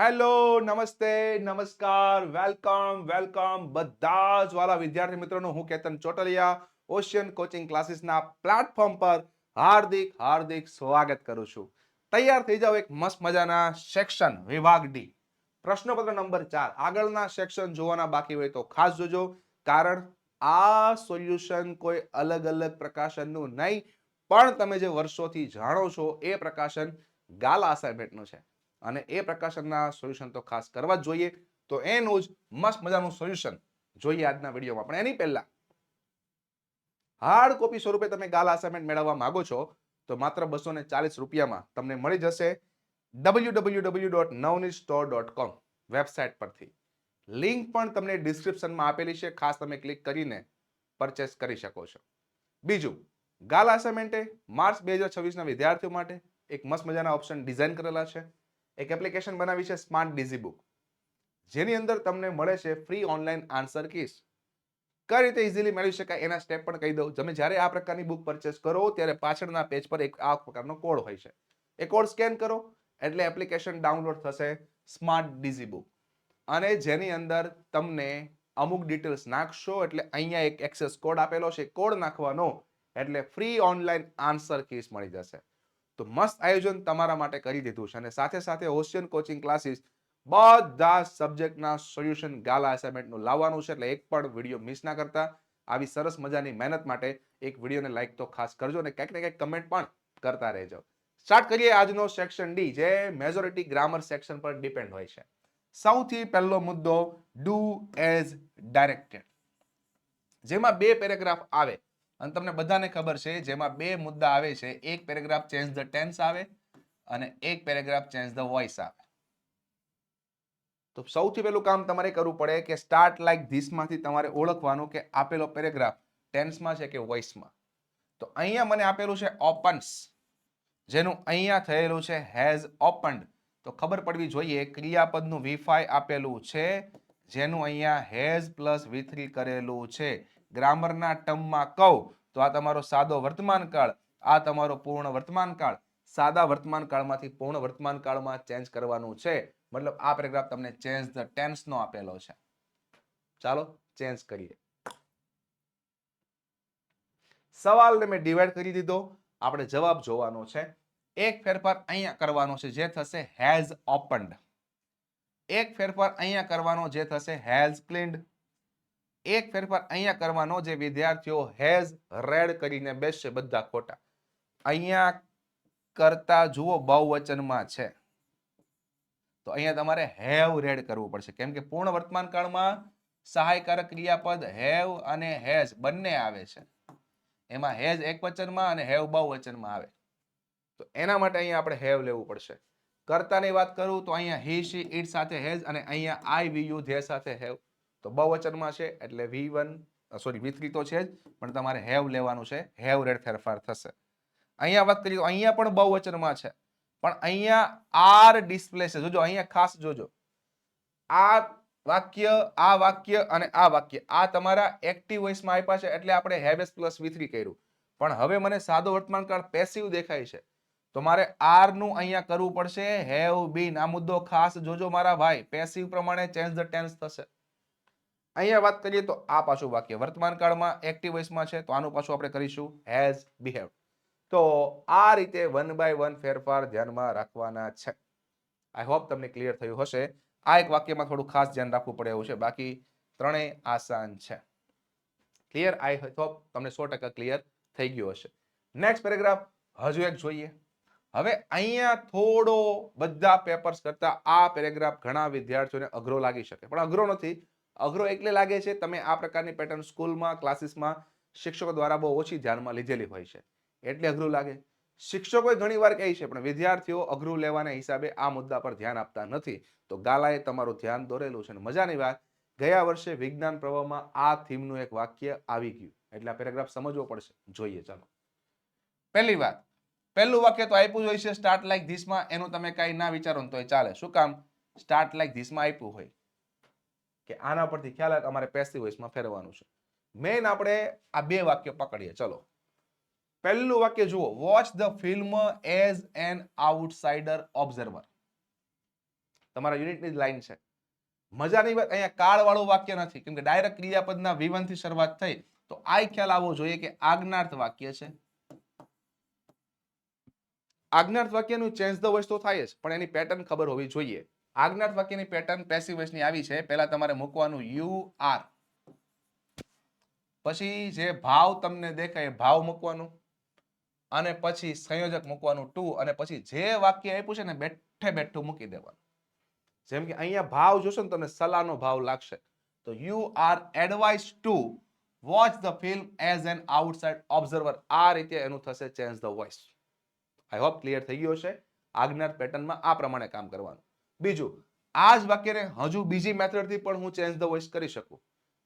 Hello, નમસ્તે, નમસ્કાર, welcome welcome બધા જ વાલા વિદ્યાર્થી મિત્રોનું, હું કેતન ચોટલિયા, ઓશિયન કોચિંગ ક્લાસીસના પ્લેટફોર્મ પર હાર્દિક હાર્દિક સ્વાગત કરું છું. તૈયાર થઈ જાઓ એક મસ્ત મજાના સેક્શન, વિભાગ ડી. પ્રશ્નપત્ર નંબર ચાર, આગળના સેક્શન જોવાના બાકી હોય તો ખાસ જોજો, કારણ આ સોલ્યુશન કોઈ અલગ અલગ પ્રકાશનનું નહીં, પણ તમે જે વર્ષોથી જાણો છો એ પ્રકાશન ગાલા અસાઇનમેન્ટનું છે. અને એ પ્રકાશનના સોલ્યુશન તો ખાસ કરવા જ જોઈએ. તો એનું જ મસ્ત મજાનું સોલ્યુશન જોઈએ આજના વિડીયોમાં. પણ એની પહેલા હાર્ડ કોપી સ્વરૂપે તમે ગાલા અસાઇનમેન્ટ મેળવવા માંગો છો, તો માત્ર બસો ને ચાલીસ રૂપિયામાં તમને મળી જશે ડબલ્યુ ડબલ્યુ ડબલ્યુ ડોટ નવની સ્ટોર ડોટ કોમ વેબસાઇટ પરથી. લિંક પણ તમને ડિસ્ક્રિપ્શનમાં આપેલી છે. ખાસ તમે ક્લિક કરીને પરચેસ કરી શકો છો. બીજું, ગાલા અસાઇનમેન્ટે માર્ચ બે હજાર છવ્વીસના વિદ્યાર્થીઓ માટે એક મસ્ત મજાના ઓપ્શન ડિઝાઇન કરેલા છે. એક એપ્લિકેશન બનાવી છે સ્માર્ટ ડીઝી બુક જેની અંદર તમને મળે છે ફ્રી ઓનલાઈન આન્સર કીસ કઈ રીતે ઇઝીલી મેળવી શકાય એના સ્ટેપ પણ કહી દઉં. તમે જ્યારે આ પ્રકારની બુક પરચેસ કરો, ત્યારે પાછળના પેજ પર એક આ પ્રકારનો કોડ હોય છે. એ કોડ સ્કેન કરો, એટલે એપ્લિકેશન ડાઉનલોડ થશે સ્માર્ટ ડીઝી બુક અને જેની અંદર તમને અમુક ડિટેલ્સ નાખશો, એટલે અહીંયા એક એક્સેસ કોડ આપેલો છે. કોડ નાખવાનો, એટલે ફ્રી ઓનલાઈન આન્સર કીસ મળી જશે. તો મસ્ત આયોજન તમારા માટે કરી દીધું છે. અને સાથે સાથે ઓશિયન કોચિંગ ક્લાસીસ બધા સબ્જેક્ટના સોલ્યુશન ગાલા અસાઇનમેન્ટનું લાવવાનું છે. એટલે એક પણ વીડિયો મિસ ના કરતા. આવી સરસ મજાની મહેનત માટે એક વિડીયોને લાઈક તો ખાસ કરજો અને કંઈક ને કંઈક કમેન્ટ પણ કરતા રહેજો. સ્ટાર્ટ કરીએ આજનો સેક્શન ડી જે મેજોરિટી ગ્રામર સેક્શન પર ડિપેન્ડ હોય છે. સૌથી પહેલો મુદ્દો ડુ એઝ ડાયરેક્ટેડ જેમાં બે પેરેગ્રાફ આવે. અને તમને બધાને ખબર છે, જેમાં બે મુદ્દા આવે છે. એક પેરેગ્રાફ ચેન્જ ધ ટેન્સ આવે અને એક પેરેગ્રાફ ચેન્જ ધ વોઇસ આવે. તો સૌથી પહેલું કામ તમારે કરવું પડે કે સ્ટાર્ટ લાઈક ધીસમાંથી તમારે ઓળખવાનું કે આપેલો પેરેગ્રાફ ટેન્સમાં છે કે વોઇસમાં તો અહીંયા મને આપેલું છે ઓપન્સ જેનું અહીંયા થયેલું છે હેઝ ઓપન્ડ તો ખબર પડવી જોઈએ, ક્રિયાપદનું વી આપેલું છે, જેનું અહીંયા હેઝ પ્લસ વી કરેલું છે. ગ્રામરના ટર્મમાં કહું, તો આ તમારો સાદો વર્તમાન કાળ, આ તમારો પૂર્ણ વર્તમાન કાળ. સાદા વર્તમાન કાળમાંથી પૂર્ણ વર્તમાન કાળમાં ચેન્જ કરવાનું છે. મતલબ આ પેરેગ્રાફ તમને ચેન્જ ધ ટેન્સ નો આપેલો છે. ચાલો ચેન્જ કરીએ. સવાલને મેં ડિવાઈડ કરી દીધો. આપણે જવાબ જોવાનો છે. એક ફેરફાર અહીંયા કરવાનો છે, જે થશે હેઝ ઓપન્ડ એક ફેરફાર અહીંયા કરવાનો, જે થશે હેઝ ક્લીન્ડ એક ફેરફાર અહીંયા કરવાનો જે વિદ્યાર્થીઓ હેઝ રેડ કરીને બેસશે બધા ખોટા. અહીંયા કરતા જુઓ બહુવચનમાં છે. તો અહીંયા તમારે હેવ રેડ કરવું પડશે. કેમ કે પૂર્ણ વર્તમાન કાળમાં સહાયકારક ક્રિયાપદ હેવ અને હેઝ બંને આવે છે. એમાં હેઝ એક વચનમાં અને હેવ બહુવચનમાં આવે. તો એના માટે અહીંયા આપણે હેવ લેવું પડશે. કરતાની વાત કરું તો અહીંયા હી, શી ઇટ સાથે હેઝ અને અહીંયા આઈ વી યુ, ધે સાથે હેવ. તો બહુવચનમાં છે એટલે V one sorry V three તો છે જ, પણ તમારે હેવ લેવાનું છે હેવ રેડ ફેરફાર થશે. અહીંયા વાત કરીએ અહીંયા પણ બહુવચનમાં છે. પણ અહીંયા આર ડિસ્પ્લે છે. જોજો, અહીંયા ખાસ જોજો. આ વાક્ય આ વાક્ય અને આ વાક્ય, આ તમારા એક્ટિવ વોઇસમાં આપ્યા છે એટલે આપણે હેવેસ પ્લસ વી થ્રી કર્યું. પણ હવે મને સાદો વર્તમાન કાળ પેસિવ દેખાય છે. તો મારે આરનું અહીંયા કરવું પડશે. હેવ બીન આ મુદ્દો ખાસ જોજો મારા ભાઈ. પેસિવ પ્રમાણે ચેન્જ ધ ટેન્સ થશે. અહીંયા વાત કરીએ તો આ પાછું વાક્ય. વર્તમાન કાળમાં એક્ટિવ વોઇસમાં છે, તો આનું પાછું આપણે કરીશું. હેઝ બિહેવ તો આ રીતે વન બાય વન ફેરફાર ધ્યાનમાં રાખવાના છે. આઈ હોપ તમને ક્લિયર થયું હશે. આ એક વાક્યમાં થોડું ખાસ ધ્યાન રાખવું પડે એવું છે. બાકી ત્રણેય આસાન છે. ક્લિયર આઈ હોપ તમને સો ટકા ક્લિયર થઈ ગયું હશે. નેક્સ્ટ પેરેગ્રાફ હજુ એક જોઈએ. હવે અહીંયા થોડો બધા પેપર્સ કરતા આ પેરેગ્રાફ ઘણા વિદ્યાર્થીઓને અઘરો લાગી શકે. પણ અઘરો નથી. અઘરો એટલે લાગે છે, તમે આ પ્રકારની પેટર્ન સ્કૂલમાં, ક્લાસીસમાં શિક્ષકો દ્વારા બહુ ઓછી ધ્યાનમાં લીધેલી હોય છે. એટલે અઘરું લાગે. શિક્ષકોએ ઘણી વાર કહે છે, પણ વિદ્યાર્થીઓ અઘરું લેવાના હિસાબે આ મુદ્દા પર ધ્યાન આપતા નથી. તો ગાલાએ તમારું ધ્યાન દોરેલું છે અને મજાની વાત, ગયા વર્ષે વિજ્ઞાન પ્રવાહમાં આ થીમનું એક વાક્ય આવી ગયું. એટલે આ પેરેગ્રાફ સમજવો પડશે. જોઈએ, ચાલો. પહેલી વાત, પહેલું વાક્ય તો આપ્યું જ હોય છે સ્ટાર્ટ લાઈક ધીસમાં એનું તમે કાંઈ ના વિચારો ને એ ચાલે. શું કામ? સ્ટાર્ટ લાઈક ધીસમાં આપ્યું હોય. કે આના પરથી ખ્યાલ અમારે પેસિવ વોઇસમાં ફેરવાનું છે. મેઇન આપણે આ બે વાક્ય પકડીએ, ચલો. પહેલું વાક્ય જુઓ watch the film as an outsider observer તમારા યુનિટની જ લાઈન છે. મજાની વાત, અહીંયા કાળવાળું વાક્ય નથી. કેમ કે ડાયરેક્ટ ક્રિયાપદના વિવનથી શરૂઆત થઈ, તો આ ખ્યાલ આવવો જોઈએ કે આજ્ઞાર્થ વાક્ય છે. આજ્ઞાર્થ વાક્યનું ચેન્જ ધ વોઇસ તો થાય જ, પણ એની પેટર્ન ખબર હોવી જોઈએ. આજ્ઞાર્થ વાક્યની પેટર્ન પેસિવ વોઇસની આવી છે. પહેલા તમારે મૂકવાનું યુ આર પછી જે ભાવ તમને દેખાય એ ભાવ મૂકવાનું. અને પછી સંયોજક મૂકવાનું ટુ અને પછી જે વાક્ય આપ્યું છે ને બેઠે બેઠું મૂકી દેવાનું. જેમ કે અહીંયા ભાવ જોશો ને તમને સલાહનો ભાવ લાગશે. તો you are advise to watch the film as an outside observer આ રીતે એનું થશે change the voice I hope clear થઈ ગયો છે આજ્ઞાત પેટર્નમાં આ પ્રમાણે કામ કરવાનું. બીજું આ જ વાક્યને હજુ બીજી મેથડથી પણ હું ચેન્જ ધ વોઇસ કરી શકું,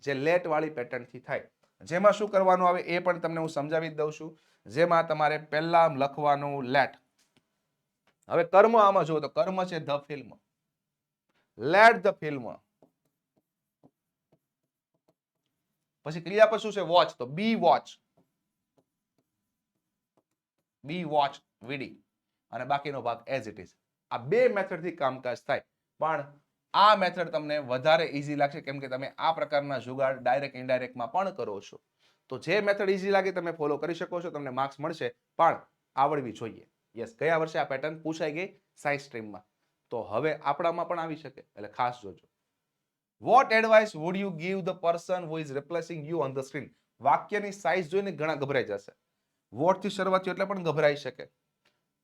જે લેટ વાળી પેટર્નથી થાય. જેમાં શું કરવાનું આવે એ પણ તમને હું સમજાવી દઉં છું. જેમાં તમારે પહેલા લખવાનું લેટ હવે કર્મ આમાં જુઓ તો કર્મ છે the film let the film પછી ક્રિયાપદ શું છે? વોચ તો બી વોચ બી વોચ વીડી અને બાકીનો ભાગ એઝ ઇટ ઇઝ આ બે મેથડથી કામકાજ થાય. પણ આ મેથડ તમને વધારે ઇઝી લાગશે કેમ કે તમે આ પ્રકારના જુગાડ ડાયરેક્ટ ઇનડાયરેક્ટમાં પણ કરો છો. તો જે મેથડ ઈઝી લાગે તમે ફોલો કરી શકો છો, તમને માર્ક્સ મળશે, પણ આવડવી જોઈએ. યસ ગયા વર્ષે આ પેટર્ન પૂછાઈ ગઈ સાયન્સ સ્ટ્રીમમાં તો હવે આપણામાં પણ આવી શકે, એટલે ખાસ જોજો. What advice would you give the person who is replacing you on the screen વાક્યની size જોઈને ઘણા ગભરાઈ જશે. વોટથી શરૂઆત એટલે પણ ગભરાઈ શકે.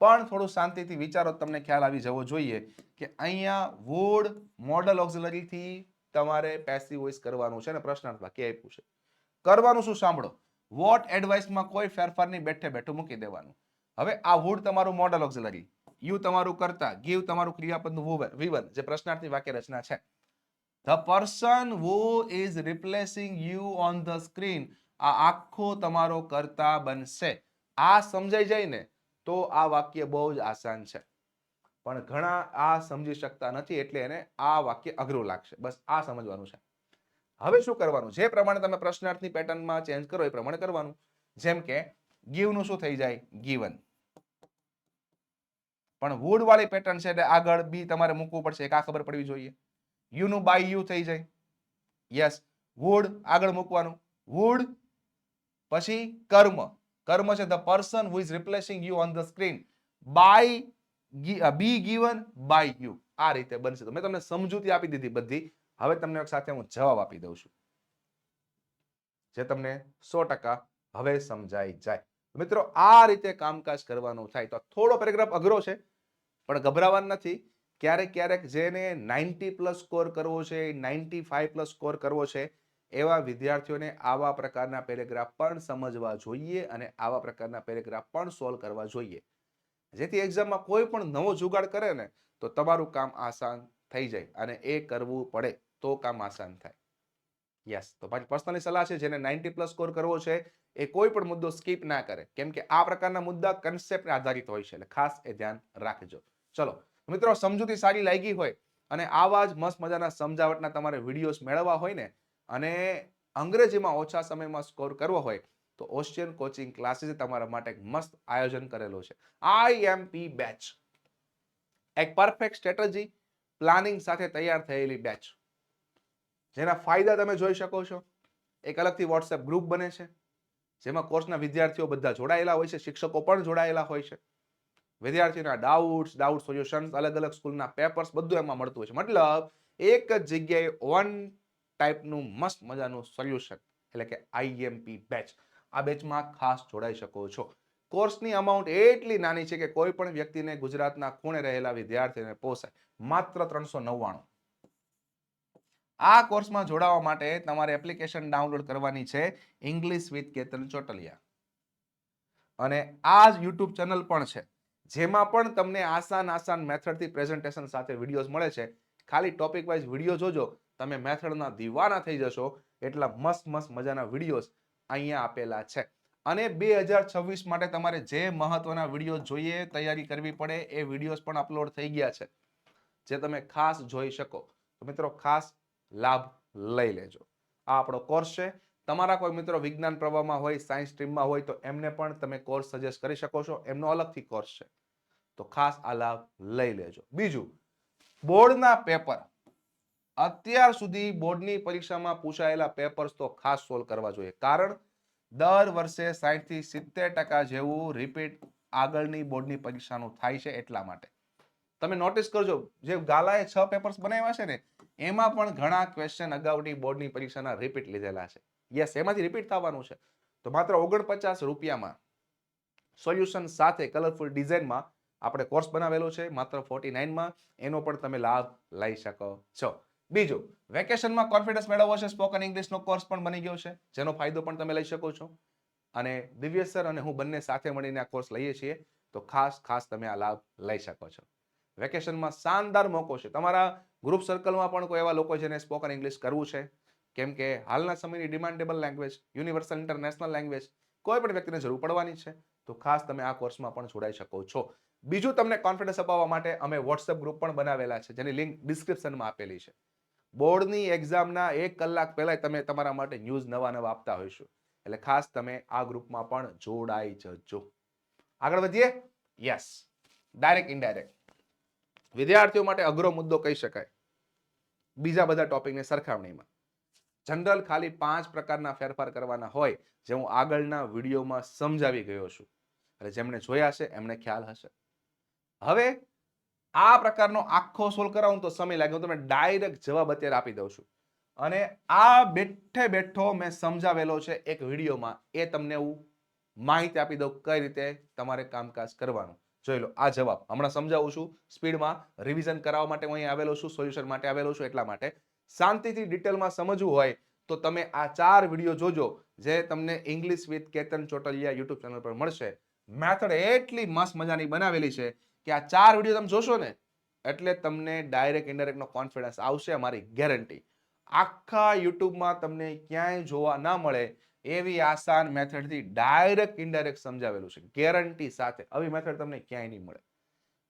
પણ થોડું શાંતિથી વિચારો, તમને ખ્યાલ આવી જવો જોઈએ કે અહીંયા વુડ મોડલ ઓક્સિલરીથી તમારે પેસિવ વોઇસ કરવાનું છે અને પ્રશ્નાર્થ વાક્ય આપ્યું છે. કરવાનું શું સાંભળો? વોટ એડવાઇસમાં કોઈ ફેરફારની બેઠે બેઠું મૂકી દેવાનું. હવે આ વુડ તમારું મોડલ ઓક્સિલરી યુ તમારું કરતા ગીવ તમારું ક્રિયાપદનું વિવન જે પ્રશ્નાર્થની વાક્ય રચના છે. The person who is replacing you on the screen આ આખો તમારો કરતા બનશે. આ સમજાઈ જાય ને? તો આ વાક્ય બહુ જ આસાન છે. પણ ઘણા આ સમજી શકતા નથી એટલે એને આ વાક્ય અઘરું લાગશે. બસ આ સમજવાનું છે. હવે શું કરવાનું? જે પ્રમાણે તમે પ્રશ્નાર્થની પેટર્નમાં ચેન્જ કરો એ પ્રમાણે કરવાનું. જેમ કે, ગીવનું શું થઈ જાય? ગીવન. પણ વુડ વાળી પેટર્ન છે એટલે આગળ બી તમારે મૂકવું પડશે. એક આ ખબર પડવી જોઈએ. યુ નું બાય યુ થઈ જાય. યસ વુડ આગળ મૂકવાનું. વુડ પછી કર્મ. કર્મ છે the person who is replacing you on the screen by be given by you આ રીતે બનશે. તો મેં તમને સમજૂતી આપી દીધી બધી. હવે તમને એક સાથે હું જવાબ આપી દઉં છું. જે તમને સો ટકા હવે સમજાઈ જાય. મિત્રો, આ રીતે કામકાજ કરવાનું થાય તો થોડો પેરેગ્રાફ અઘરો છે, પણ ગભરાવાનું નથી. ક્યારેક ક્યારેક જેને નાઇન્ટી પ્લસ સ્કોર કરવો છે નાઇન્ટી ફાઈવ પ્લસ સ્કોર કરવો છે એવા વિદ્યાર્થીઓને આવા પ્રકારના પેરેગ્રાફ પણ સમજવા જોઈએ અને આવા પ્રકારના પેરેગ્રાફ પણ સોલ્વ કરવા જોઈએ. જેથી એક્ઝામમાં કોઈ પણ નવો જુગાડ કરે ને, તો તમારું કામ આસાન થઈ જાય અને એ કરવું પડે તો કામ આસાન થાય. યસ, તો મારી પર્સનલી સલાહ છે, જેને નાઇન્ટી પ્લસ સ્કોર કરવો છે, એ કોઈ પણ મુદ્દો સ્કીપ ના કરે. કેમ કે આ પ્રકારના મુદ્દા કન્સેપ્ટ આધારિત હોય છે, એટલે ખાસ એ ધ્યાન રાખજો. ચલો, મિત્રો, સમજૂતી સારી લાગી હોય અને આવા જ મસ્ત મજાના સમજાવટના તમારે વિડીયોઝ મેળવવા હોય ને અને અંગ્રેજીમાં ઓછા સમયમાં સ્કોર કરવો હોય તો ઓશિયન કોચિંગ ક્લાસીસ તમારા માટે એક મસ્ત આયોજન કરેલું છે. આઈએમપી બેચ એક પરફેક્ટ સ્ટ્રેટેજી પ્લાનિંગ સાથે તૈયાર થયેલી બેચ જેના ફાયદા તમે જોઈ શકો છો. એક અલગથી વોટ્સએપ ગ્રુપ બને છે. જેમાં કોર્સના વિદ્યાર્થીઓ બધા જોડાયેલા હોય છે. શિક્ષકો પણ જોડાયેલા હોય છે. વિદ્યાર્થીઓના ડાઉટ્સ ડાઉટ સોલ્યુશન્સ અલગ અલગ સ્કૂલના પેપર્સ બધું એમાં મળતું હોય છે. મતલબ એક જ જગ્યાએ વન ટાઈપનું મસ્ત મજાનું સોલ્યુશન એટલે કે આઈએમપી બેચ આ બેચમાં ખાસ જોડાઈ શકો છો. કોર્સની અમાઉન્ટ એટલી નાની છે કે કોઈ પણ વ્યક્તિને ગુજરાતના ખૂણે રહેલા વિદ્યાર્થીને પોસાય. માત્ર ત્રણસો નવ્વાણું. આ કોર્સમાં જોડાવા માટે તમારે એપ્લિકેશન ડાઉનલોડ કરવાની છે ઇંગ્લિશ વિથ કેતન ચોટલિયા. અને આ જ યુટ્યુબ ચેનલ પણ છે. જેમાં પણ તમને આસાન આસાન મેથડથી પ્રેઝન્ટેશન સાથે વિડીયોઝ મળે છે. ખાલી ટોપિક વાઇઝ વીડિયો જોજો. તમે મેથડના દીવાના થઈ જશો એટલા મસ્ત મસ્ત મજાના વિડીયોઝ અહીંયા આપેલા છે. અને બે હજાર છવ્વીસ માટે તમારે જે મહત્વના વીડિયો જોઈએ, તૈયારી કરવી પડે, એ વિડીયોઝ પણ અપલોડ થઈ ગયા છે. જે તમે ખાસ જોઈ શકો. તો મિત્રો, ખાસ લાભ લઈ લેજો. આ આપણો કોર્સ છે. તમારા કોઈ મિત્રો વિજ્ઞાન પ્રવાહમાં હોય સાયન્સ સ્ટ્રીમમાં હોય, તો એમને પણ તમે કોર્સ સજેસ્ટ કરી શકો છો. એમનો અલગથી કોર્સ છે. તો ખાસ આ લાભ લઈ લેજો. બીજું, બોર્ડના પેપર. અત્યાર સુધી બોર્ડની પરીક્ષામાં પૂછાયેલા પેપર્સ તો ખાસ સોલ્વ કરવા જોઈએ. કારણ દર વર્ષે સાઠથી સિત્તેર ટકા જેવું રિપીટ આગળની બોર્ડની પરીક્ષાનું થાય છે એટલા માટે. તમે નોટિસ કરજો, જે ગાલાએ છ પેપર્સ બનાવ્યા છે ને, એમાં પણ ઘણા ક્વેશ્ચન અગાઉની બોર્ડની પરીક્ષાના રિપીટ લીધેલા છે. યસ એમાંથી રિપીટ થવાનું છે. તો માત્ર ઓગણપચાસ રૂપિયામાં સોલ્યુશન સાથે કલરફુલ ડિઝાઇનમાં આપણે કોર્સ બનાવેલો છે. માત્ર ફોર્ટી નાઇનમાં એનો પણ તમે લાભ લઈ શકો છો. બીજું વેકેશનમાં કોન્ફિડન્સ મેળવવો છે સ્પોકન ઇંગ્લિશનો કોર્સ પણ બની ગયો છે, જેનો ફાયદો પણ તમે લઈ શકો છો. અને દિવ્ય સર અને હું બંને સાથે મળીને આ કોર્સ લઈએ છીએ, તો ખાસ ખાસ તમે આ લાભ લઈ શકો છો. વેકેશનમાં શાનદાર મોકો છે. તમારા ગ્રુપ સર્કલમાં પણ કોઈ એવા લોકો જેને સ્પોકન ઇંગ્લિશ કરવું છે, કેમ કે હાલના સમયની demandable language universal international language કોઈ પણ વ્યક્તિને જરૂર પડવાની છે, તો ખાસ તમે આ કોર્સમાં પણ જોડાઈ શકો છો. બીજું તમને કોન્ફિડન્સ અપાવવા માટે અમે વોટ્સએપ ગ્રુપ પણ બનાવેલા છે, જેની લિંક ડિસ્ક્રિપ્શનમાં આપેલી છે. બોર્ડની એક્ઝામના એક કલાક પહેલાં તમે તમારા માટે ન્યૂઝ નવા નવા આપતા હોઈશું. એટલે ખાસ તમે આ ગ્રુપમાં પણ જોડાઈ જજો. આગળ વધીએ? યસ ડાયરેક્ટ ઇનડાયરેક્ટ વિદ્યાર્થીઓ માટે અઘરો મુદ્દો કહી શકાય. બીજા બધા ટોપિકની સરખામણીમાં. જનરલ ખાલી પાંચ પ્રકારના ફેરફાર કરવાના હોય, જે હું આગળના વિડીયોમાં સમજાવી ગયો છું. એટલે જેમણે જોયા છે એમને ખ્યાલ હશે. હવે આ પ્રકારનો આખો સોલ્વ કરાવું તો સમય લાગે. હું તમને ડાયરેક્ટ જવાબ અત્યારે આપી દઉં છું. અને આ બેઠે બેઠો મેં સમજાવેલો છે એક વિડીયોમાં. એ તમને હું માહિતી આપી દઉં કઈ રીતે તમારે કામકાજ કરવાનું. જોઈ લો, આ જવાબ. હમણાં સમજાવું છું સ્પીડમાં. રિવિઝન કરાવવા માટે હું અહીં આવેલો છું સોલ્યુશન માટે આવેલો છું, એટલા માટે. શાંતિથી ડિટેલમાં સમજવું હોય તો તમે આ ચાર વીડિયો જોજો જે તમને English with Ketan Chotaliya YouTube channel પર મળશે. મેથડ એટલી મસ્ત મજાની બનાવેલી છે કે આ ચાર વીડિયો તમે જોશો ને, એટલે તમને ડાયરેક્ટ ઇન્ડાયરેક્ટનો કોન્ફિડન્સ આવશે અમારી ગેરંટી આખા યુટ્યુબમાં તમને ક્યાંય જોવા ના મળે એવી આસાન મેથડથી ડાયરેક્ટ ઇન્ડાયરેક્ટ સમજાવેલું છે. ગેરંટી સાથે. આવી મેથડ તમને ક્યાંય નહીં મળે.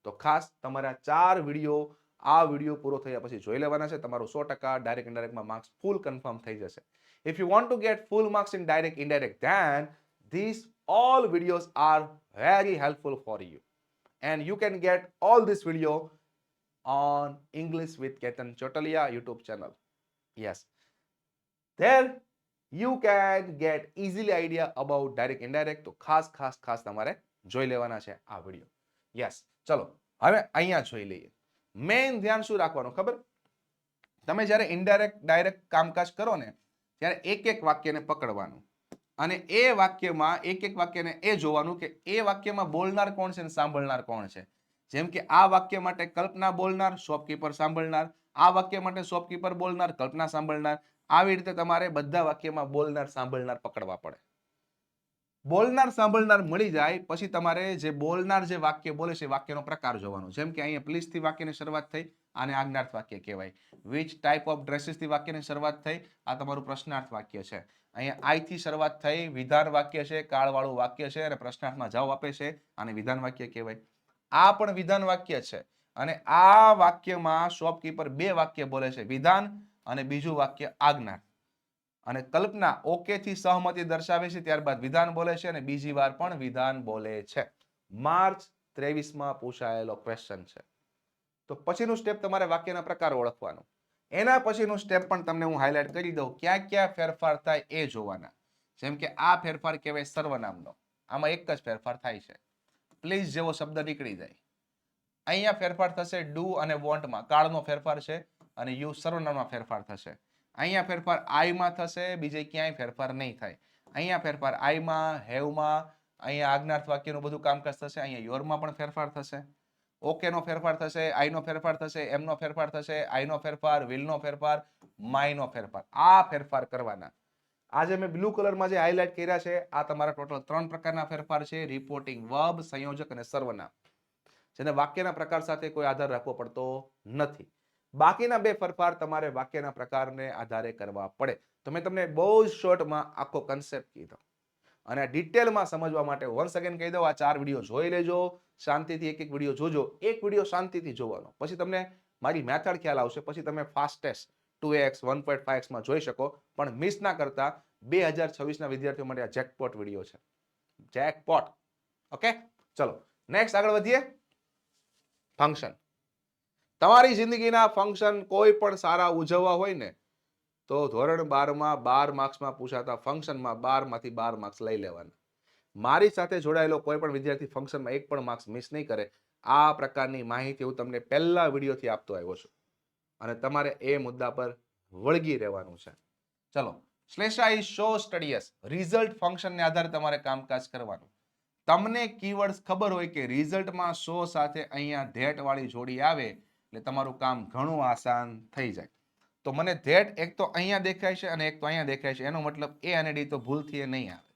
તો ખાસ તમારા ચાર વીડિયો, આ વીડિયો પૂરો થયા પછી જોઈ લેવાના છે. તમારું સો ટકા ડાયરેક્ટ ઇન્ડાયરેક્ટમાં માર્ક્સ ફૂલ કન્ફર્મ થઈ જશે. If you want to get full marks in direct indirect then this all videos are very helpful for you. And you can get all this video on english with ketan chotalia youtube channel yes there you can get easily idea about direct indirect તો ખાસ ખાસ ખાસ તમારે જોઈ લેવાના છે આ video yes ચલો હવે અહીંયા જોઈ લઈએ મેઇન ધ્યાન શું રાખવાનું ખબર તમે જ્યારે ઇનડાયરેક્ટ ડાયરેક્ટ કામકાજ કરો ને ત્યારે એક એક વાક્યને પકડવાનું અને એ વાક્યમાં, એક એક વાક્યને એ જોવાનું કે એ વાક્યમાં બોલનાર કોણ છે અને સાંભળનાર કોણ છે? જેમ કે આ વાક્ય માટે કલ્પના બોલનાર શોપકીપર સાંભળનાર. આ વાક્ય માટે શોપકીપર બોલનાર, કલ્પના સાંભળનાર. આવી રીતે તમારે બધા વાક્યમાં બોલનાર, સાંભળનાર પકડવા પડે. બોલનાર, સાંભળનાર મળી જાય, પછી તમારે જે બોલનાર જે વાક્ય બોલે છે વાક્યનો પ્રકાર જોવાનો. જેમ કે અહીંયા પ્લીઝથી વાક્યની શરૂઆત થઈ, આને આજ્ઞાર્થ વાક્ય કહેવાય. વિચ ટાઈપ ઓફ ડ્રેસીસથી વાક્યની શરૂઆત થઈ, આ તમારું પ્રશ્નાર્થ વાક્ય છે. અહીંયા આઈથી શરૂઆત થઈ, વિધાન વાક્ય છે, કાળવાળું વાક્ય છે, અને પ્રશ્નાર્થમાં જવાબ આપે છે, આને વિધાન વાક્ય કહેવાય. આ પણ વિધાન વાક્ય છે, અને આ વાક્યમાં શોપકીપર બે વાક્ય બોલે છે, વિધાન અને બીજું વાક્ય આજ્ઞા અને કલ્પના ઓકે થી સહમતિ દર્શાવે છે, ત્યારબાદ વિધાન બોલે છે અને બીજી વાર પણ વિધાન બોલે છે. માર્ચ ત્રેવીસમાં પૂછાયેલો ક્વેશ્ચન છે. તો પછીનું સ્ટેપ તમારે વાક્યના પ્રકાર ઓળખવાનો. એના પછીનું સ્ટેપ પણ તમને હું હાઇલાઇટ કરી દઉં. ક્યાં ક્યાં ફેરફાર થાય એ જોવાના. જેમ કે આ ફેરફાર કહેવાય સર્વનામનો. આમાં એક જ ફેરફાર થાય છે. પ્લીઝ જેવો શબ્દ નીકળી જાય. અહીંયા ફેરફાર થશે ડુ અને વોન્ટમાં કાળનો ફેરફાર છે અને યુ સર્વનામમાં ફેરફાર થશે. અહીંયા ફેરફાર આઈમાં થશે, બીજે ક્યાંય ફેરફાર નહીં થાય. અહીંયા ફેરફાર આઈમાં, હેવમાં, અહીંયા આજ્ઞાર્થ વાક્યનું બધું કામકાજ થશે, અહીંયા યોરમાં પણ ફેરફાર થશે. ઓકેનો ફેરફાર થશે, આઈનો ફેરફાર થશે, એમનો ફેરફાર થશે, આઈનો ફેરફાર, વિલનો ફેરફાર માયનો ફેરફાર. આ ફેરફાર કરવાના. આજે મેં બ્લુ કલરમાં જે હાઇલાઇટ કર્યા છે, આ તમારા ટોટલ ત્રણ પ્રકારના ફેરફાર છે રિપોર્ટિંગ વર્બ સંયોજક અને સર્વનામ. જેને વાક્યના પ્રકાર સાથે કોઈ આધાર રાખવો પડતો નથી. બાકીના બે ફરફાર તમારે વાક્યના પ્રકારને આધારે કરવા પડે. તો મેં તમને બહુ જ શોર્ટમાં આખો કન્સેપ્ટ કીધો. અને ડિટેલમાં સમજવા માટે વન્સ અગેન કહી દઉં, આ ચાર વીડિયો જોઈ લેજો, શાંતિથી એક એક વીડિયો જોજો, એક વીડિયો શાંતિથી જોવાનો. પછી તમને મારી મેથડ ખ્યાલ આવશે, પછી તમે fastest two x one point five એક્સમાં જોઈ શકો, પણ મિસ ના કરતા બે હજાર છવ્વીસના વિદ્યાર્થીઓ માટે આ જેકપોટ વીડિયો છે. જેકપોટ ઓકે ચલો. નેક્સ્ટ આગળ વધીએ. ફંક્શન તમારી જિંદગીના ફંક્શન કોઈ પણ સારા ઉજવવા હોય ને, તો ધોરણ બારમાં બાર માર્ક્સમાં પૂછાતા ફંક્શનમાં બારમાંથી બાર માર્ક્સ લઈ લેવાના. મારી સાથે જોડાયેલો કોઈ પણ વિદ્યાર્થી ફંક્શનમાં એક પણ માર્ક્સ મિસ નહીં કરે, આ પ્રકારની માહિતી હું તમને પહેલા વિડીયોથી આપતો આવ્યો છું. અને તમારે એ મુદ્દા પર વળગી રહેવાનું છે. ચલો Shlesha is so studious result ફંક્શનને આધારે તમારે કામકાજ કરવાનું. તમને કીવર્ડ્સ ખબર હોય કે રિઝલ્ટમાં શો સાથે અહીંયા ધેટવાળી જોડી આવે એટલે તમારું કામ ઘણું આસાન થઈ જાય. તો મને ધેટ એક તો અહીંયા દેખાય છે અને એક તો અહીંયા દેખાય છે. એનો મતલબ એ અને ડી તો ભૂલથી એ નહીં આવે.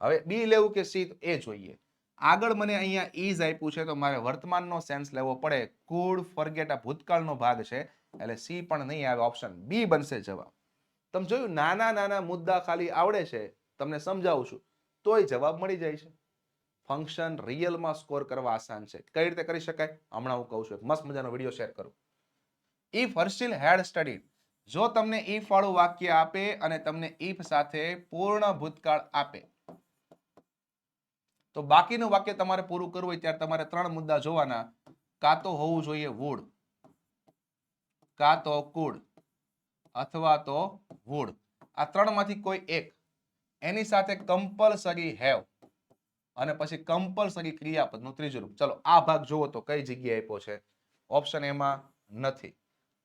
હવે બી લેવું કે સી એ જોઈએ. આગળ મને અહીંયા ઇઝ આપ્યું છે, તો મારે વર્તમાનનો સેન્સ લેવો પડે. કુડ ફોરગેટ આ ભૂતકાળનો ભાગ છે, એટલે સી પણ નહીં આવે. ઓપ્શન બી બનશે જવાબ. તમે જોયું નાના નાના મુદ્દા ખાલી આવડે છે, તમને સમજાવું છું, તોય જવાબ મળી જાય છે. ફંક્શન રિયલમાં સ્કોર કરવા આસાન છે. કઈ રીતે કરી શકાય? હમણાં હું કહું છું. મસ્ત મજાનો વીડિયો શેર કરું. ઇફ હર્ષિલ હેડ સ્ટડીડ જો તમને ઇફ વાળું વાક્ય આપે અને તમને ઇફ સાથે પૂર્ણ ભૂતકાળ આપે, તો બાકીનું વાક્ય તમારે પૂરું કરવું હોય ત્યારે તમારે ત્રણ મુદ્દા જોવાના. કાં તો હોવું જોઈએ વુડ કાં તો કુડ અથવા તો વુડ આ ત્રણમાંથી કોઈ એક. એની સાથે કમ્પલસરી હેવ અને પછી કમ્પલસરી ક્રિયાપદનું ત્રીજું રૂપ. ચલો, આ ભાગ જુઓ તો કઈ જગ્યાએ આપ્યો છે? ઓપ્શન એમાં નથી.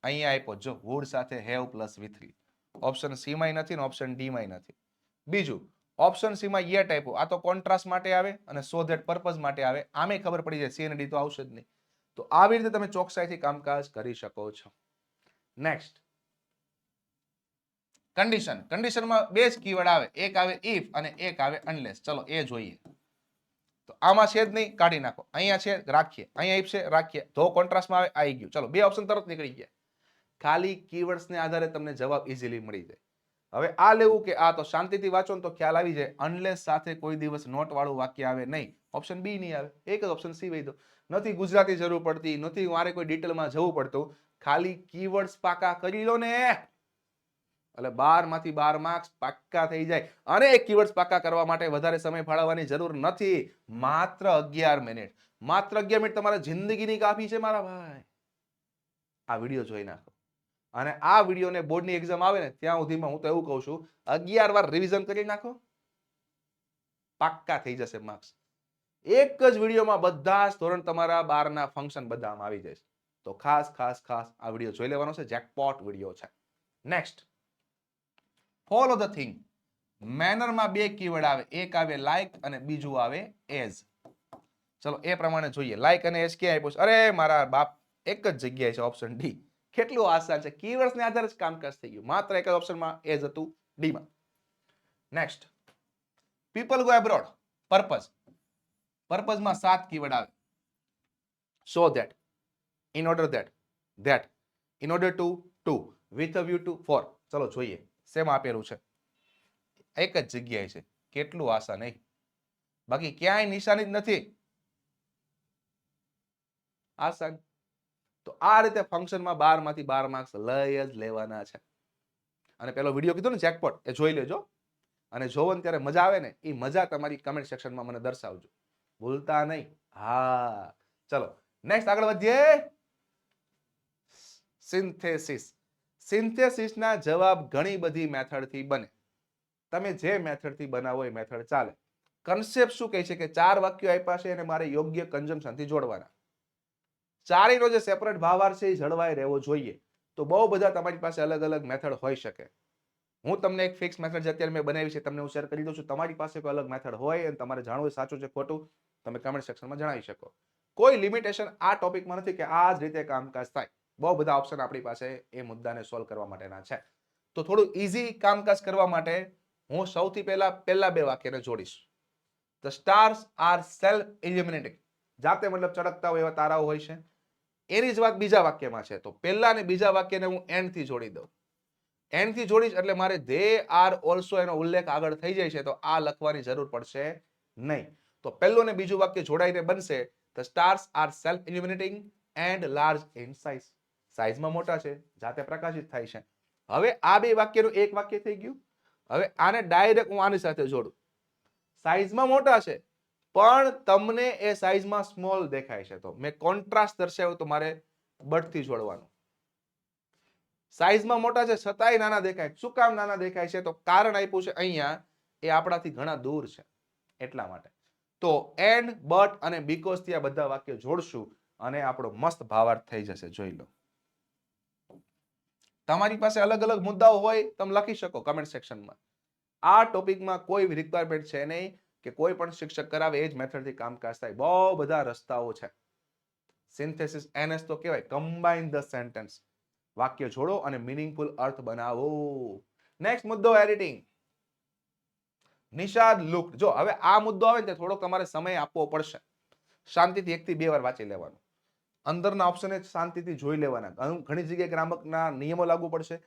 અહીંયા આપ્યો જો વુડ સાથે have plus we option C માં નથી ને ઓપ્શન ડી માં નથી. બીજું ઓપ્શન સી માં યેટ આપ્યો. આ તો કોન્ટ્રાસ્ટ માટે આવે અને સો ધેટ પર્પઝ માટે આવે. આમે ખબર પડી જાય સી અને ડી તો આવશે જ નહીં. તો આવી રીતે તમે ચોકસાઈથી કામકાજ કરી શકો છો. નેક્સ્ટ કન્ડિશન કન્ડિશનમાં બે જ કીવર્ડ આવે. એક આવે ઇફ અને એક આવે અનલેસ ચલો, એ જોઈએ. તો આમાં છે જ નહીં, કાઢી નાખો. અહીંયા છે, રાખીએ. અહીંયા છે, રાખીએ. ધો કોન્ટ્રાસ્ટમાં આવે આવી ગયું. ચલો, બે ઓપ્શન તરત નીકળી ગયા. ખાલી કીવર્ડ્સને આધારે તમને જવાબ ઇઝીલી મળી જાય. હવે આ લેવું કે આ તો શાંતિથી વાંચો ને તો ખ્યાલ આવી જાય. અનલેસ સાથે કોઈ દિવસ નોટ વાળું વાક્ય આવે નહીં. ઓપ્શન બી નહીં આવે. એક જ ઓપ્શન સી વહી દો. નથી ગુજરાતી જરૂર પડતી, નથી મારે કોઈ ડિટેલમાં જવું પડતું. ખાલી કીવર્ડ્સ પાકા કરી લો ને. એટલે બારમાંથી બાર માર્ક્સ પાક્કા થઈ જાય. અને એક કીવર્ડ્સ પાક્કા કરવા માટે વધારે સમય ફાળવવાની જરૂર નથી. માત્ર અગિયાર મિનિટ માત્ર અગિયાર મિનિટ તમારા જિંદગીની કાફી છે મારા ભાઈ. આ વીડિયો જોઈ નાખો. અને આ વિડીયોને બોર્ડની એક્ઝામ આવે ને, ત્યાં સુધીમાં હું તો એવું કહું છું, અગિયાર વાર રિવિઝન કરી નાખો. પાક્કા થઈ જશે માર્ક્સ એક જ વિડીયોમાં બધા જ ધોરણ તમારા બારના ફંક્શન બધામાં આવી જશે. તો ખાસ ખાસ ખાસ આ વીડિયો જોઈ લેવાનો છે. જેકપોટ વીડિયો છે. નેક્સ્ટ ફોલો ધ થિંગ મેનરમાં બે કીવર્ડ આવે. એક આવે લાઈક અને બીજું આવે એઝ ચલો, એ પ્રમાણે જોઈએ. લાઈક અને એઝ ક્યાં આપ્યું છે? અરે, મારા બાપ એક જ જગ્યાએ છે ઓપ્શન ડી કેટલું આસાન છે. કીવર્ડ્સને આધારે જ કામકાજ થઈ ગયું. માત્ર એક જ ઓપ્શનમાં એઝ હતું ડીમાં next people go abroad purpose પર્પઝમાં સાત કીવર્ડ આવે. So that in order that that in order to to with a view to for ચલો, જોઈએ. શેમાં આપેલું છે. એક જ જગ્યાએ છે. કેટલું આશા નહીં. બાકી ક્યાંય નિશાની જ નથી. આસન તો આ રીતે ફંક્શનમાં બારમાંથી બાર માર્ક્સ લઈ જ લેવાના છે. અને પેલો વીડિયો કીધો ને જેકપોટ, એ જોઈ લેજો. અને જોવો ને ત્યારે મજા આવે ને એ મજા તમારી કમેન્ટ સેક્શનમાં મને દર્શાવજો. ભૂલતા નહીં. હા. ચલો નેક્સ્ટ આગળ વધીએ. સિન્થેસિસ સિન્થેસિસના જવાબ ઘણી બધી મેથડથી બને. તમે જે મેથડથી બનાવો એ મેથડ ચાલે. કન્સેપ્ટ શું કહે છે કે ચાર વાક્યો આપ્યા છે અને મારે યોગ્ય કન્ઝમ્પશનથી જોડવાના. ચારેયનો જે સેપરેટ ભાવાર છે એ જળવાઈ રહેવો જોઈએ. તો બહુ બધા તમારી પાસે અલગ અલગ મેથડ હોઈ શકે. હું તમને એક ફિક્સ મેથડ જે અત્યારે મેં બનાવી છે તમને હું શેર કરી દઉં છું. તમારી પાસે કોઈ અલગ મેથડ હોય અને તમારે જાણવું સાચું છે, ખોટું, તમે કમેન્ટ સેક્શનમાં જણાવી શકો. કોઈ લિમિટેશન આ ટોપિકમાં નથી કે આ જ રીતે કામકાજ થાય. બહુ બધા ઓપ્શન આપણી પાસે એ મુદ્દાને સોલ્વ કરવા માટેના છે. તો થોડું ઇઝી કામકાજ કરવા માટે હું સૌથી પહેલા પહેલા બે વાક્યને જોડીશ. The stars are self illuminating જાતે મતલબ ચળકતા હોય એવા તારાઓ હોય છે. એની જ વાત બીજા વાક્યમાં છે. તો પહેલા અને બીજા વાક્યને હું એન્ડથી જોડી દઉં. એન્ડથી જોડીશ એટલે મારે ધે આર ઓલસો એનો ઉલ્લેખ આગળ થઈ જાય છે તો આ લખવાની જરૂર પડશે નહીં. તો પહેલું અને બીજું વાક્ય જોડાઈને બનશે. The stars are self illuminating and large in size સાઇઝમાં મોટા છે, જાતે પ્રકાશિત થાય છે. હવે આ બે વાક્યનું એક વાક્ય થઈ ગયું. હવે આને ડાયરેક્ટ હું આની સાથે જોડું. સાઇઝમાં મોટા છે, પણ તમને એ સાઇઝમાં સ્મોલ દેખાય છે. તો મેં કોન્ટ્રાસ્ટ દર્શાવ્યો તો મારે બટથી જોડવાનું. સાઈઝમાં મોટા છે, છતાંય નાના દેખાય. શું કામ નાના દેખાય છે? તો કારણ આપ્યું છે અહીંયા, એ આપણાથી ઘણા દૂર છે, એટલા માટે. તો એન્ડ બટ અને બીકોઝથી આ બધા વાક્ય જોડશું અને આપણો મસ્ત ભાવાર્થ થઈ જશે. જોઈ લો. તમારી પાસે અલગ અલગ મુદ્દાઓ હોય, તમે લખી શકો કમેન્ટ સેક્શનમાં આ ટોપિકમાં કોઈ રિક્વાયરમેન્ટ છે નહીં કે કોઈ પણ શિક્ષક કરાવે, એ જ મેથડથી કામકાજ થાય. બહુ બધા રસ્તાઓ છે. સિન્થેસિસ એનએસ તો કહેવાય કમ્બાઇન ધ સેન્ટેન્સ વાક્ય જોડો અને મિનિંગફુલ અર્થ બનાવો. નેક્સ્ટ મુદ્દો એડિટિંગ નિષાદ લુક જો હવે આ મુદ્દો આવે ને થોડોક તમારે સમય આપવો પડશે. શાંતિથી એકથી બે વાર વાંચી લેવાનું. અંદરના ઓપ્શન શાંતિથી જોઈ લેવાના. ઘણી જગ્યાએ ગ્રામકના નિયમો લાગુ પડશે.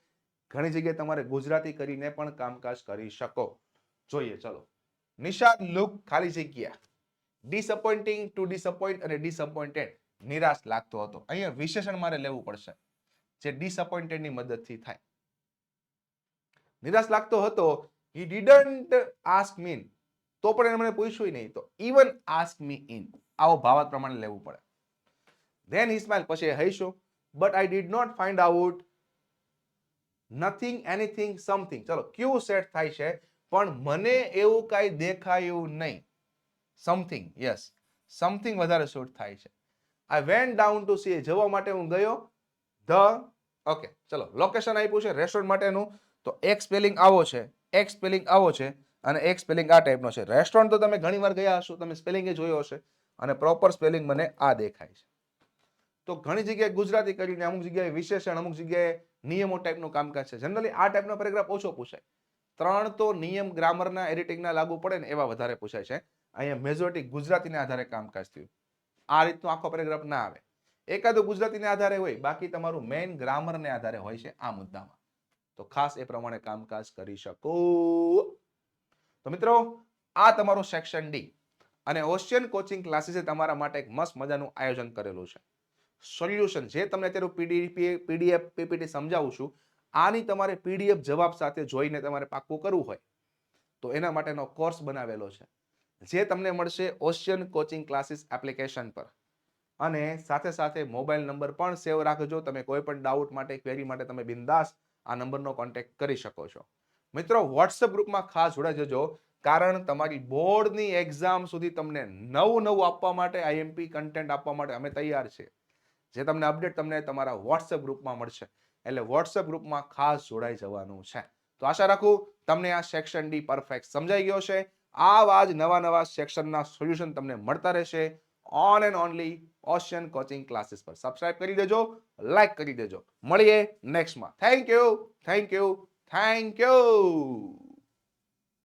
ઘણી જગ્યાએ તમારે ગુજરાતી કરીને પણ કામકાજ કરી શકો. જોઈએ, ચલો. નિશાદ લુક ખાલી જગ્યા. ડિસઅપોઇન્ટિંગ ટુ ડિસઅપોઇન્ટ અને ડિસઅપોઇન્ટેડ નિરાશ લાગતો હતો. અહીંયા વિશેષણ મારે લેવું પડશે. જે ડિસઅપોઇન્ટેડની મદદથી થાય. નિરાશ લાગતો હતો. હી ડીડન્ટ આસ્ક મીન તો પણ એને મને પૂછ્યું નહીં. તો ઇવન આસ્ક મી ઇન આવો ભાવાત પ્રમાણે લેવું પડે. ધેન હી સ્માઇલ પછી હૈશો but I did not find out nothing anything something ચલો, ક્યુ સેટ થાય છે? પણ મને એવું કાંઈ દેખાયું નહીં. સમથિંગ યસ સમથિંગ વધારે શૂટ થાય છે. I went down to see જવા માટે હું ગયો. ધ ઓકે ચલો લોકેશન આપ્યું છે રેસ્ટોરન્ટ માટેનું. તો એક સ્પેલિંગ આવો છે. એક સ્પેલિંગ આવો છે. અને એક સ્પેલિંગ આ ટાઈપનો છે. રેસ્ટોરન્ટ તો તમે ઘણી વાર ગયા હશો, તમે સ્પેલિંગ એ જોયો હશે. અને પ્રોપર સ્પેલિંગ મને આ દેખાય છે. તો ઘણી જગ્યાએ ગુજરાતી કરીને અમુક જગ્યાએ વિશેષણ, અમુક જગ્યાએ નિયમો ટાઈપનું કામકાજ છે. જનરલી આ ટાઈપનો પેરેગ્રાફ ઓછો પૂછાય. ત્રણ તો નિયમ ગ્રામરના એડિટિંગના લાગુ પડે ને એવા વધારે પૂછાય છે. અહીંયા મેજોરિટી ગુજરાતીના આધારે કામકાજ થયું. આ રીતનો આખો પેરેગ્રાફ ના આવે. એકાદું ગુજરાતીને આધારે હોય, બાકી તમારું મેઇન ગ્રામરને આધારે હોય છે આ મુદ્દામાં. તો ખાસ એ પ્રમાણે કામકાજ કરી શકો. તો મિત્રો, આ તમારું સેક્શન ડી અને ઓશિયન કોચિંગ ક્લાસીસે તમારા માટે એક મસ્ત મજાનું આયોજન કરેલું છે. સોલ્યુશન જે તમને અત્યારે પીડીપી પીડીએફ પીપીટી સમજાવું છું, આની તમારે પીડીએફ જવાબ સાથે જોઈને તમારે પાક્કું કરવું હોય. તો એના માટેનો કોર્સ બનાવેલો છે. જે તમને મળશે ઓશિયન કોચિંગ ક્લાસીસ એપ્લિકેશન પર. અને સાથે સાથે મોબાઈલ નંબર પણ સેવ રાખજો. તમે કોઈ પણ ડાઉટ માટે, ક્વેરી માટે તમે બિંદાસ આ નંબરનો કોન્ટેક્ટ કરી શકો છો. મિત્રો વોટ્સઅપ ગ્રુપમાં ખાસ જોડાઈ કારણ તમારી બોર્ડની એક્ઝામ સુધી તમને નવું નવું આપવા માટે, આઈએમપી કન્ટેન્ટ આપવા માટે અમે તૈયાર છીએ. જે તમને અપડેટ તમને તમારા વોટ્સએપ ગ્રુપમાં મળશે. એટલે વોટ્સએપ ગ્રુપમાં ખાસ જોડાઈ જવાનું છે. તો આશા રાખું તમને આ સેક્શન ડી પરફેક્ટ સમજાઈ ગયો છે આવા જ નવા નવા સેક્શનના સોલ્યુશન તમને મળતા રહેશે. On and only Ocean coaching classes પર. સબસ્ક્રાઇબ કરી દેજો લાઈક કરી દેજો. મળીએ નેક્સ્ટમાં thank you thank you thank you